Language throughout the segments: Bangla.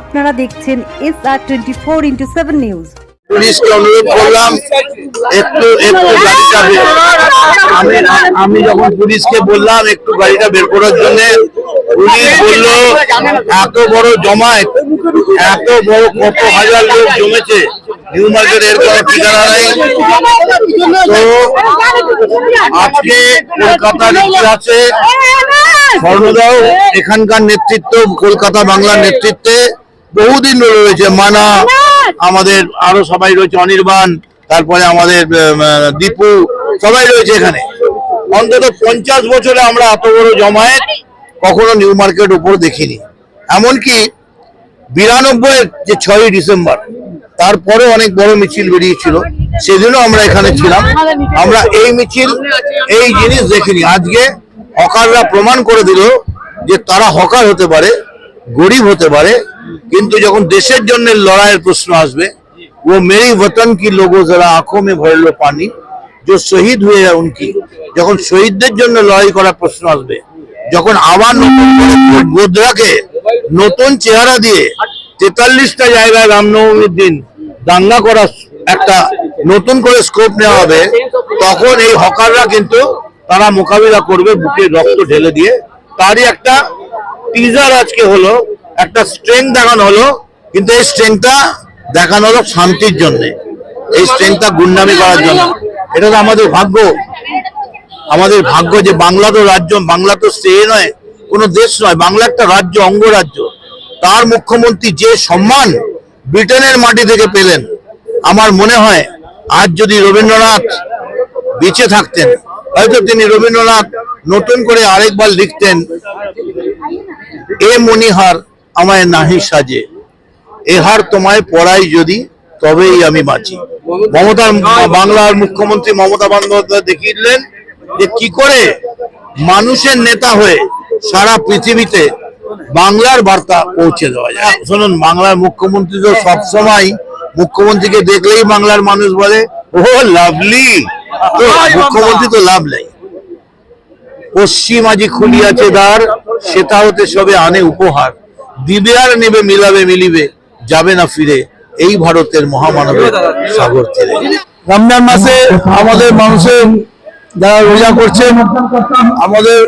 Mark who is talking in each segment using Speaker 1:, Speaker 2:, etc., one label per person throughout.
Speaker 1: আপনারা দেখছেন S R twenty four into seven news
Speaker 2: পুলিশকে অনুরোধ করলাম, একটু একটু গাড়িটা আমি আমি যখন পুলিশকে বললাম একটু গাড়িটা বের করার জন্য, পুলিশ বলল, এত বড় জমায়েত, এত বড় কত হাজার লোক জমেছে নিউ মার্কেট এর কোনো ঠিকানা নেই তো আজকে কলকাতার ইতিহাসে স্বর্ণদাও এখানকার নেতৃত্ব কলকাতা বাংলার নেতৃত্বে বহুদিন রয়েছে মানা আমাদের আরও সবাই রয়েছে অনির্বাণ তারপরে আমাদের দীপু সবাই রয়েছে এখানে। অন্তত পঞ্চাশ বছরে আমরা এত বড় জমায়েত কখনো নিউ মার্কেট উপর দেখিনি। এমনকি বিরানব্বই যে ছয়ই ডিসেম্বর তারপরে অনেক বড় মিছিল বেরিয়েছিল সেদিনও আমরা এখানে ছিলাম। আমরা এই মিছিল এই জিনিস দেখিনি। আজকে হকাররা প্রমাণ করে দিল যে তারা হকার হতে পারে গরিব হতে পারে কিন্তু যখন দেশের জন্য লড়াইয়ের প্রশ্ন আসবে वो मेरी वतन की लोगों जरा आंखों में भर लो पानी जो শহীদ हुए हैं उनकी যখন শহীদদের জন্য লড়াই করার প্রশ্ন আসবে যখন আবার নতুন করে গোদরাকে নতুন চেহারা দিয়ে তেতাল্লিশটা জায়গায় রামনবমীর দিন দাঙ্গা করার একটা নতুন করে স্কোপ নেওয়া হবে তখন এই হকাররা কিন্তু তারা মোকাবিলা করবে বুকে রক্ত ঢেলে দিয়ে। তারই একটা টিজার আজকে হলো, একটা স্ট্রেংথ দেখানো হলো, কিন্তু এই স্ট্রেংথটা দেখানো হলো শান্তির জন্য। এই স্ট্রেংথটা গুন্ডামি করার জন্য। এটা তো আমাদের ভাগ্য। আমাদের ভাগ্য যে বাংলা তো রাজ্য, বাংলা তো সে নয়, কোনো দেশ নয়, বাংলা একটা রাজ্য, অঙ্গরাজ্য। তার মুখ্যমন্ত্রী যে সম্মান ব্রিটেনের মাটি থেকে পেলেন, আমার মনে হয় আজ যদি রবীন্দ্রনাথ বেঁচে থাকতেন হয়তো তিনি রবীন্দ্রনাথ নতুন করে আরেকবার লিখতেন, এ মনিহার আমায় নাহি সাজে, এহার তোমায় পড়াই যদি তবেই আমি বাঁচি। মমতার বাংলার মুখ্যমন্ত্রী মমতা বন্দ্যোপাধ্যায় দেখিয়ে দিলেন যে কি করে মানুষের নেতা হয়ে সারা পৃথিবীতে বাংলার বার্তা পৌঁছে দেওয়া যায়। শুনুন, বাংলার মুখ্যমন্ত্রী তো সবসময় মুখ্যমন্ত্রীকে দেখলেই বাংলার মানুষ বলে ও লাভলি। মুখ্যমন্ত্রী তো লাভ নেই। পশ্চিম আজি খুলিয়াছে দ্বার সেটা হতে সবে আনে উপহার। দিবে আর নেবে মিলাবে মিলিবে যাবে না ফিরে। এই ভারতের মহামানবের সাগর তীরে। রমজান মাসে আমাদের মানুষের যারা রোজা করছেন, আমাদের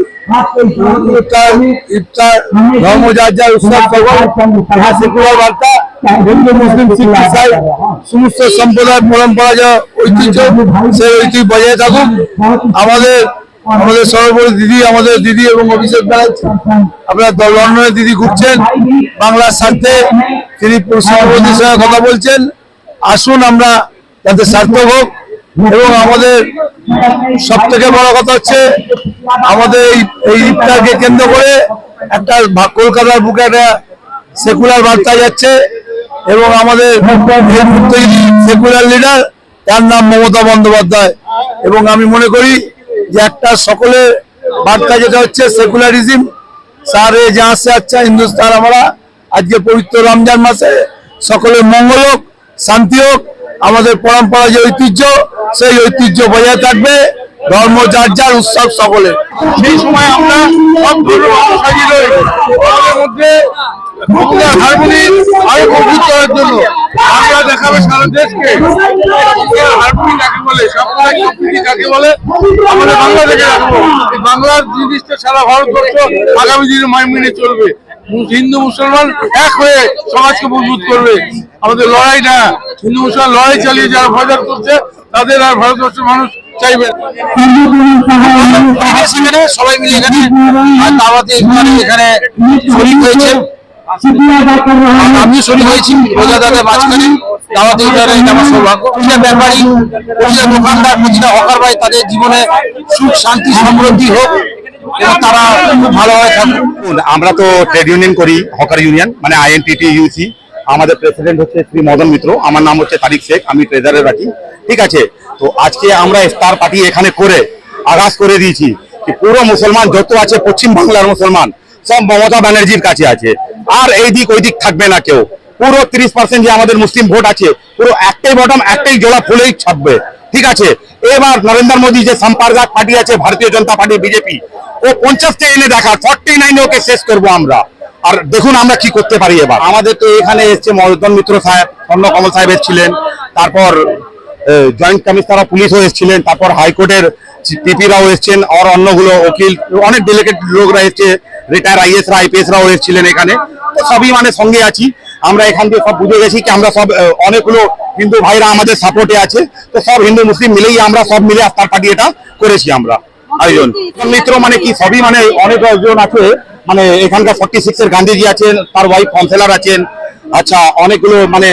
Speaker 2: ধর্ম যার যা ঐতিহ্য বজায় থাকুক। আমাদের আমাদের দিদি আমাদের দিদি এবং দিদি ঘুরছেন, বাংলার স্বার্থে তিনি সভাপতির সঙ্গে কথা বলছেন। আসুন আমরা যাতে সার্থক হোক। এবং আমাদের সব থেকে বড় কথা হচ্ছে আমাদের এই ইফতারকে কেন্দ্র করে একটা কলকাতার বুকে একটা সেকুলার বার্তা যাচ্ছে এবং আমাদের সেকুলার লিডার তার নাম মমতা বন্দ্যোপাধ্যায়। এবং আমি মনে করি যে একটা সকলের বার্তা যেটা হচ্ছে সেকুলারিজম সারে যাহা সে আচ্ছা হিন্দুস্তান আমরা আজকে পবিত্র রমজান মাসে সকলের মঙ্গল হোক, শান্তি হোক আমাদের পরম্পরা যে ঐতিহ্য, সেই ঐতিহ্য বজায় থাকবে। ধর্ম, যার যার উৎসব সকলের। সেই সময় আমরা দেখাবে সারা দেশকে। বলে? বলে? বাংলা রাখব বাংলার জিনিসটা সারা ভারতবর্ষ আগামী দিনে মাই মেনে চলবে। হিন্দু মুসলমান এক হয়ে সমাজকে মজবুত করবে। আমাদের লড়াই না। হিন্দু মুসলমান লড়াই চালিয়ে যারা বাজার করছে, তাদের আর ভারতবর্ষের মানুষ চাইবে সবাই মিলে এখানে দাওয়াতে এখানে শরীর হয়েছে। হয়েছি দাওয়াতে হকার ভাই, তাদের জীবনে সুখ, শান্তি, সমৃদ্ধি হোক। তারা
Speaker 3: আমরা তো ট্রেড ইউনিয়ন করি, হকার ইউনিয়ন মানে আইএনটিটি ইউসি আমাদের প্রেসিডেন্ট হচ্ছে শ্রী মদন মিত্র। আমার নাম হচ্ছে তারিক শেখ, আমি ট্রেজারে রাখি ঠিক আছে? তো আজকে আমরা স্টার পার্টি এখানে করে আগাজ করে দিয়েছি। পুরো মুসলমান, যত আছে পশ্চিম বাংলার মুসলমান, সব মমতা ব্যানার্জির কাছে আছে। আর এই দিক ওই দিক থাকবে না কেউ। পুরো তিরিশ পার্সেন্ট যে আমাদের মুসলিম ভোট আছে, পুরো একটাই বটম একটাই জোড়া ফুলেই ছাপবে। ঠিক আছে? এবার নরেন্দ্র মোদী যে সম্পার্জাত পার্টি আছে, ভারতীয় জনতা পার্টি, বিজেপি, ও পঞ্চাশটা এনে দেখা ফর্টি নাইনে ওকে শেষ করব আমরা। আর দেখুন আমরা কি করতে পারি এবার। আমাদের তো এখানে এসছে মদন মিত্র সাহেব স্বর্ণ কমল সাহেব এসেছিলেন, তারপর জয়েন্ট কমিশনার অফ পুলিশও এসেছিলেন, তারপর হাইকোর্টের পিপিরাও এসেছেন, আর অন্যগুলো উকিল, অনেক ডেলিগেট লোকরা এসছে রিটায়ার আইএস রা আইপিএস রাও এসেছিলেন এখানে। তো সবই মানে সঙ্গে আছি। আমরা এখান থেকে সব বুঝে গেছি কি আমরা সব অনেকগুলো হিন্দু ভাইরা আমাদের সাপোর্টে আছে। তো সব হিন্দু, মুসলিম মিলেই আমরা সব মিলে আস্তার পার্টি এটা করেছি আমরা। আয়োজন। মিত্র মানে কি? সবই মানে অনেক জন আছে। মানে এখানকার ফর্টি সিক্স এর গান্ধীজি আছেন, তার ওয়াইফ কাউন্সিলর আছেন। আচ্ছা অনেকগুলো মানে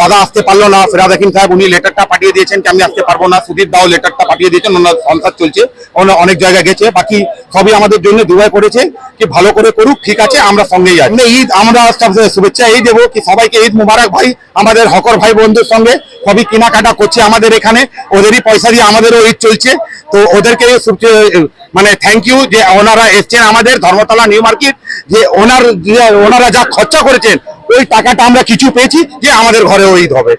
Speaker 3: দাদা আসতে পারল না, ফিরাদ হাকিম সাহেব উনি লেটারটা পাঠিয়ে দিয়েছেন আমি আসতে পারব না, সুদীপ দাও লেটারটা পাঠিয়ে দিয়েছেন, ওনার সংসার চলছে, ওনার অনেক জায়গায় গেছে, বাকি সবই আমাদের জন্য দুবাই করেছে কি ভালো করে করুক, ঠিক আছে, আমরা সঙ্গেই আছি। মানে ঈদ, আমরা সব শুভেচ্ছা এই দেবো কি সবাইকে ঈদ মুবারক ভাই, আমাদের হকর ভাই বন্ধুর সঙ্গে সবই কেনাকাটা করছে আমাদের এখানে, ওদেরই পয়সা দিয়ে আমাদেরও ঈদ চলছে, তো ওদেরকে মানে থ্যাংক ইউ যে ওনারা এসছেন আমাদের ধর্মতলা নিউ মার্কেট, যে ওনার ওনারা যা খরচা করেছেন ওই টাকাটা আমরা কিছু পেয়েছি যে আমাদের ঘরে ওই হবে।